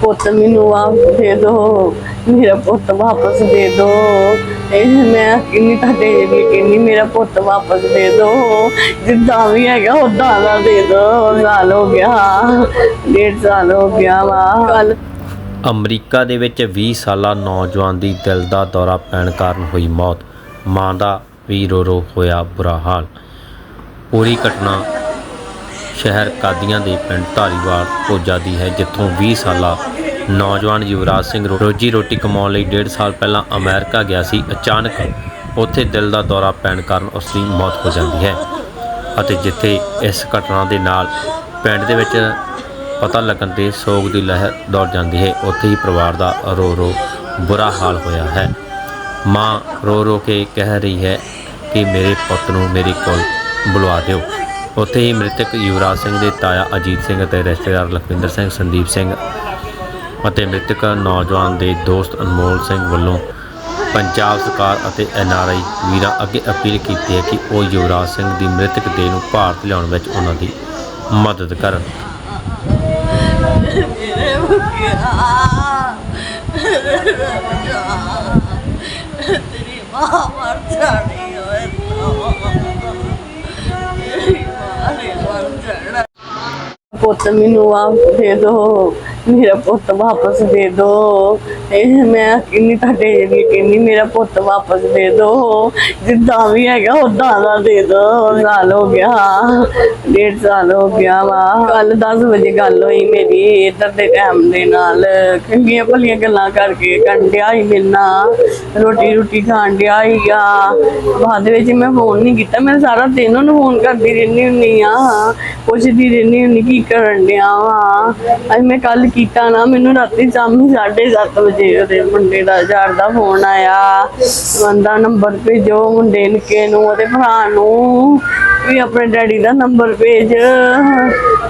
ਪੁੱਤ ਮੈਨੂੰ ਵਾਪਸ ਦੇ ਦੋ, ਮੇਰਾ ਪੁੱਤ ਵਾਪਸ ਦੇ ਦੋ। ਇਹ ਮੈਂ ਕਿੰਨੀ ਤੁਹਾਡੇ ਜਿਹੜੀ ਕਿੰਨੀ ਮੇਰਾ ਪੁੱਤ ਵਾਪਸ ਦੇ ਦੋ। ਜਿੱਦਾਂ ਵੀ ਹੈਗਾ ਉਦਾਂ ਦਾ ਦੇ ਦੋ। ਸਾਲ ਹੋ ਗਿਆ, ਡੇਢ ਸਾਲ ਹੋ ਗਿਆ ਵਾ। ਕੱਲ ਅਮਰੀਕਾ ਦੇ ਵਿੱਚ 20 ਸਾਲਾ ਨੌਜਵਾਨ ਦੀ ਦਿਲ ਦਾ ਦੌਰਾ ਪੈਣ ਕਾਰਨ ਹੋਈ ਮੌਤ। ਮਾਂ ਦਾ ਵੀ ਰੋ ਰੋ ਹੋਇਆ ਬੁਰਾ ਹਾਲ। ਪੂਰੀ ਘਟਨਾ ਸ਼ਹਿਰ ਕਾਦੀਆਂ ਦੇ ਪਿੰਡ ਧਾਰੀਵਾਲ ਭੋਜਾ ਦੀ ਹੈ, ਜਿੱਥੋਂ 20 ਸਾਲਾ ਨੌਜਵਾਨ ਯੁਵਰਾਜ ਸਿੰਘ ਰੋਜੀ ਰੋਟੀ ਕਮਾਉਣ ਲਈ 1.5 ਸਾਲ ਪਹਿਲਾਂ ਅਮਰੀਕਾ ਗਿਆ ਸੀ। ਅਚਾਨਕ ਉੱਥੇ ਦਿਲ ਦਾ ਦੌਰਾ ਪੈਣ ਕਾਰਨ ਉਸ ਦੀ ਮੌਤ ਹੋ ਜਾਂਦੀ ਹੈ ਅਤੇ ਜਿੱਥੇ ਇਸ ਘਟਨਾ ਦੇ ਨਾਲ ਪਿੰਡ ਦੇ ਵਿੱਚ ਪਤਾ ਲੱਗਣ ਤੇ ਸੋਗ ਦੀ ਲਹਿਰ ਦੌੜ ਜਾਂਦੀ ਹੈ, ਉੱਥੇ ਹੀ ਪਰਿਵਾਰ ਦਾ ਰੋ ਰੋ ਬੁਰਾ ਹਾਲ ਹੋਇਆ ਹੈ। ਮਾਂ ਰੋ ਰੋ ਕੇ ਕਹਿ ਰਹੀ ਹੈ ਕਿ ਮੇਰੇ ਪੁੱਤ ਨੂੰ ਮੇਰੇ ਕੋਲ ਬੁਲਵਾ ਦਿਓ। ਉੱਥੇ ਹੀ ਮ੍ਰਿਤਕ ਯੁਵਰਾਜ ਸਿੰਘ ਦੇ ਤਾਇਆ ਅਜੀਤ ਸਿੰਘ ਅਤੇ ਰਿਸ਼ਤੇਦਾਰ ਲਖਵਿੰਦਰ ਸਿੰਘ, ਸੰਦੀਪ ਸਿੰਘ ਅਤੇ ਮ੍ਰਿਤਕ ਨੌਜਵਾਨ ਦੇ ਦੋਸਤ ਅਨਮੋਲ ਸਿੰਘ ਵੱਲੋਂ ਪੰਜਾਬ ਸਰਕਾਰ ਅਤੇ ਐਨਆਰਆਈ ਵੀਰਾਂ ਅੱਗੇ ਅਪੀਲ ਕੀਤੀ ਹੈ ਕਿ ਉਹ ਯੁਵਰਾਜ ਸਿੰਘ ਦੀ ਮ੍ਰਿਤਕ ਦੇਹ ਨੂੰ ਭਾਰਤ ਲਿਆਉਣ ਵਿੱਚ ਉਹਨਾਂ ਦੀ ਮਦਦ ਕਰਨ। ਮੇਰੇ ਮੁਕਿਆ ਤੇਰੀ ਮਾਂ ਮਰ ਜਾਣੀ ਓਏ ਤੇਰੀ ਮਾਂ ਨੇ ਮਰ ਜਾਣਾ ਪੁੱਤ ਮੈਨੂੰ ਵਾਪਸ ਦੇ ਦੋ ਮੇਰਾ ਪੁੱਤ ਵਾਪਸ ਦੇ ਦੋ। ਇਹ ਮੈਂ ਕਿੰਨੀ ਤੁਹਾਡੇ ਜਿਹੜੀ ਕਿੰਨੀ ਮੇਰਾ ਪੁੱਤ ਵਾਪਸ ਦੇ ਦੋ। ਜਿੱਦਾਂ ਵੀ ਹੈਗਾ ਉਦਾਂ ਦਾ ਦੇ ਦੋ। ਸਾਲ ਹੋ ਗਿਆ, ਡੇਢ ਸਾਲ ਹੋ ਗਿਆ ਵਾ। ਕੱਲ 10 ਵਜੇ ਗੱਲ ਹੋਈ ਮੇਰੀ ਇੱਧਰ ਦੇ ਟਾਈਮ ਦੇ ਨਾਲ। ਚੰਗੀਆਂ ਭਲੀਆਂ ਗੱਲਾਂ ਕਰਕੇ ਕੰਡਿਆ ਹੀ ਮਿਲਣਾ ਰੋਟੀ ਰੋਟੀ ਖਾਣ ਡਿਆ ਹੀਗਾ ਬਾਅਦ ਵਿੱਚ ਮੈਂ ਫੋਨ ਨਹੀਂ ਕੀਤਾ। ਮੈਂ ਸਾਰਾ ਦਿਨ ਉਹਨੂੰ ਫੋਨ ਕਰਦੀ ਰਹਿੰਦੀ ਹੁੰਨੀ ਆ। ਪੁੱਛਦੀ ਰਹਿੰਦੀ ਹੁੰਨੀ ਕੀ ਕਰਨ ਡਿਆ ਵਾ। ਅੱਜ ਮੈਂ ਕੱਲ ਕੀਤਾ ਨਾ, ਮੈਨੂੰ ਰਾਤੀ ਸ਼ਾਮੀ 7:30 ਵਜੇ ਉਹਦੇ ਮੁੰਡੇ ਦਾ, ਯਾਰ ਦਾ ਫੋਨ ਆਇਆ। ਬੰਦਾ ਨੰਬਰ ਭੇਜੋ ਮੁੰਡੇ ਨਿੱਕੇ ਨੂੰ, ਉਹਦੇ ਭਰਾ ਨੂੰ, ਵੀ ਆਪਣੇ ਡੈਡੀ ਦਾ ਨੰਬਰ ਭੇਜ।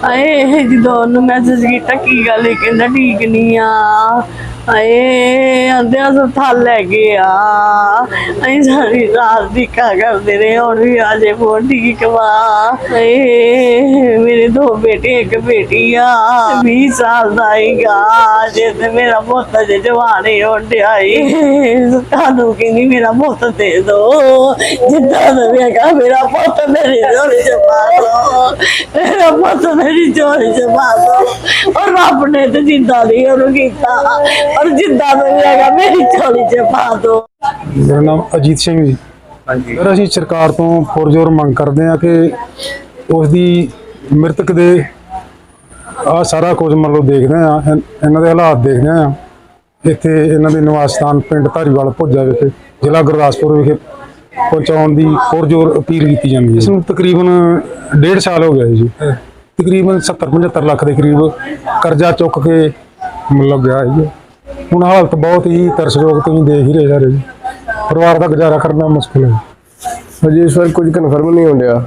ਆਏ ਜਦੋਂ ਉਹਨੂੰ ਮੈਸੇਜ ਕੀਤਾ, ਕੀ ਗੱਲ ਹੈ? ਕਹਿੰਦਾ ਠੀਕ ਨਹੀਂ ਆ। ਆਏ ਆਂਦੇ ਹਸਪਤਾਲ ਲੈ ਗਏ ਆ। ਅਸੀਂ ਸਾਰੀ ਰਾਤ ਦੀ ਕਾ ਕਰਦੇ ਰਹੇ, ਹੁਣ ਵੀ ਆਜੇ ਫੋਨ ਠੀਕ ਵਾ ਆਏ ਮੇਰੇ ਦੋ ਬੇਟੇ ਇੱਕ ਬੇਟੀ ਆ। 20 ਸਾਲ ਦਾ ਹੀਗਾ ਜੇ ਤੇ ਮੇਰਾ ਪੁੱਤ ਜੇ ਜਵਾਨੇ ਹੁੰਦਿਆਈ ਤੁਹਾਨੂੰ ਕਹਿੰਦੀ ਮੇਰਾ ਪੁੱਤ ਦੇ ਦੋ। ਜਿੱਦਾਂ ਦਾ ਵੀ ਹੈਗਾ ਮੇਰਾ ਪੁੱਤ ਮੇਰੀ ਝੋਲੀ ਚ ਪਾ ਦੋ। ਮੇਰਾ ਪੁੱਤ ਮੇਰੀ ਝੋਲੀ ਚ ਪਾ ਦੋ। ਔਰ ਰੱਬ ਨੇ ਤੇ ਜਿੱਦਾਂ ਦੀ ਉਹਨੂੰ ਕੀਤਾ ਔਰ ਜਿੱਦਾਂ ਦਾ ਵੀ ਹੈਗਾ ਮੇਰੀ ਝੋਲੀ ਚ ਪਾ ਦੋ। ਮੇਰਾ ਨਾਮ ਅਜੀਤ ਸਿੰਘ ਜੀ। ਹਾਂਜੀ। ਸਰ ਅਸੀਂ ਸਰਕਾਰ ਤੋਂ ਪੁਰਜ਼ੋਰ ਮੰਗ ਕਰਦੇ ਹਾਂ ਕਿ ਉਸ ਦੀ ਮ੍ਰਿਤਕ ਦੇ ਆ ਸਾਰਾ ਕੁਝ ਮਤਲਬ ਦੇਖਦੇ ਆ ਇਹਨਾਂ ਦੇ ਹਾਲਾਤ ਦੇਖਦੇ ਆ ਇੱਥੇ ਇਹਨਾਂ ਦੇ ਨਿਵਾਸ ਸਥਾਨ ਪਿੰਡ ਧਾਰੀਵਾਲ ਭੁੱਜਾ ਵਿਖੇ ਜ਼ਿਲ੍ਹਾ ਗੁਰਦਾਸਪੁਰ ਵਿਖੇ ਪਹੁੰਚਾਉਣ ਦੀ ਪੁਰਜ਼ੋਰ ਅਪੀਲ ਕੀਤੀ ਜਾਂਦੀ ਹੈ। ਇਸ ਨੂੰ ਤਕਰੀਬਨ ਡੇਢ ਸਾਲ ਹੋ ਗਿਆ ਜੀ। ਤਕਰੀਬਨ 70 75 ਲੱਖ ਦੇ ਕਰੀਬ ਕਰਜ਼ਾ ਚੁੱਕ ਕੇ ਮਤਲਬ ਗਿਆ ਹੈ ਜੀ। ਹੁਣ ਹਾਲਤ ਬਹੁਤ ਹੀ ਤਰਸਯੋਗ ਤੁਸੀਂ ਦੇਖ ਹੀ ਰਹੇ ਸਾਰੇ ਜੀ। ਪਰਿਵਾਰ ਦਾ ਗੁਜ਼ਾਰਾ ਕਰਨਾ ਮੁਸ਼ਕਿਲ ਹੈ। ਹਜੇ ਇਸ ਵਾਰ ਕੁਝ ਕਨਫਰਮ ਨਹੀਂ ਹੁੰਦਿਆ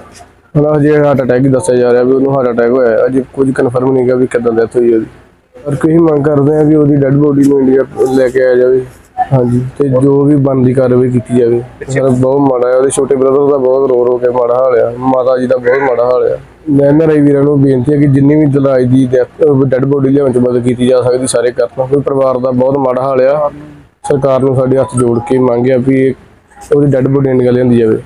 ਹੁਣ ਹਜੇ ਹਾਰਟ ਅਟੈਕ ਹੀ ਦੱਸਿਆ ਜਾ ਰਿਹਾ ਵੀ ਉਹਨੂੰ ਹਾਰਟ ਅਟੈਕ ਹੋਇਆ ਹੈ। ਅਜੇ ਕੁਝ ਕਨਫਰਮ ਨਹੀਂ ਹੈਗਾ ਵੀ ਕਦੋਂ ਡੈਥ ਹੋਈ ਉਹਦੀ। ਪਰ ਕੋਈ ਮੰਗ ਕਰਦੇ ਆ ਵੀ ਉਹਦੀ ਡੈੱਡ ਬੋਡੀ ਨੂੰ ਇੰਡੀਆ ਲੈ ਕੇ ਆਇਆ ਜਾਵੇ। ਹਾਂਜੀ, ਤੇ ਜੋ ਵੀ ਬਣਦੀ ਕਾਰਵਾਈ ਕੀਤੀ ਜਾਵੇ। ਸਰ ਬਹੁਤ ਮਾੜਾ ਹੈ, ਉਹਦੇ ਛੋਟੇ ਬ੍ਰਦਰ ਦਾ ਬਹੁਤ ਰੋ ਰੋ ਕੇ ਮਾੜਾ ਹਾਲ ਆ। ਮਾਤਾ ਜੀ ਦਾ ਬਹੁਤ ਮਾੜਾ ਹਾਲ ਆ। ਮੈਂ ਇਹਨਾਂ ਰਾਈ ਵੀਰਾਂ ਨੂੰ ਬੇਨਤੀ ਹੈ ਕਿ ਜਿੰਨੀ ਵੀ ਦਲਾਈ ਦੀ ਡੈੱਡ ਬੋਡੀ ਲਿਆਉਣ ਚ ਮਦਦ ਕੀਤੀ ਜਾ ਸਕਦੀ, ਸਾਰੇ ਕਰਨ। ਕੋਈ ਪਰਿਵਾਰ ਦਾ ਬਹੁਤ ਮਾੜਾ ਹਾਲ ਆ। ਸਰਕਾਰ ਨੂੰ ਸਾਡੇ ਹੱਥ ਜੋੜ ਕੇ ਮੰਗਿਆ ਵੀ ਇਹ- ਉਹਦੀ ਡੈੱਡ ਬੋਡੀ ਇੰਡੀਆ ਲਿਆਂਦੀ ਜਾਵੇ।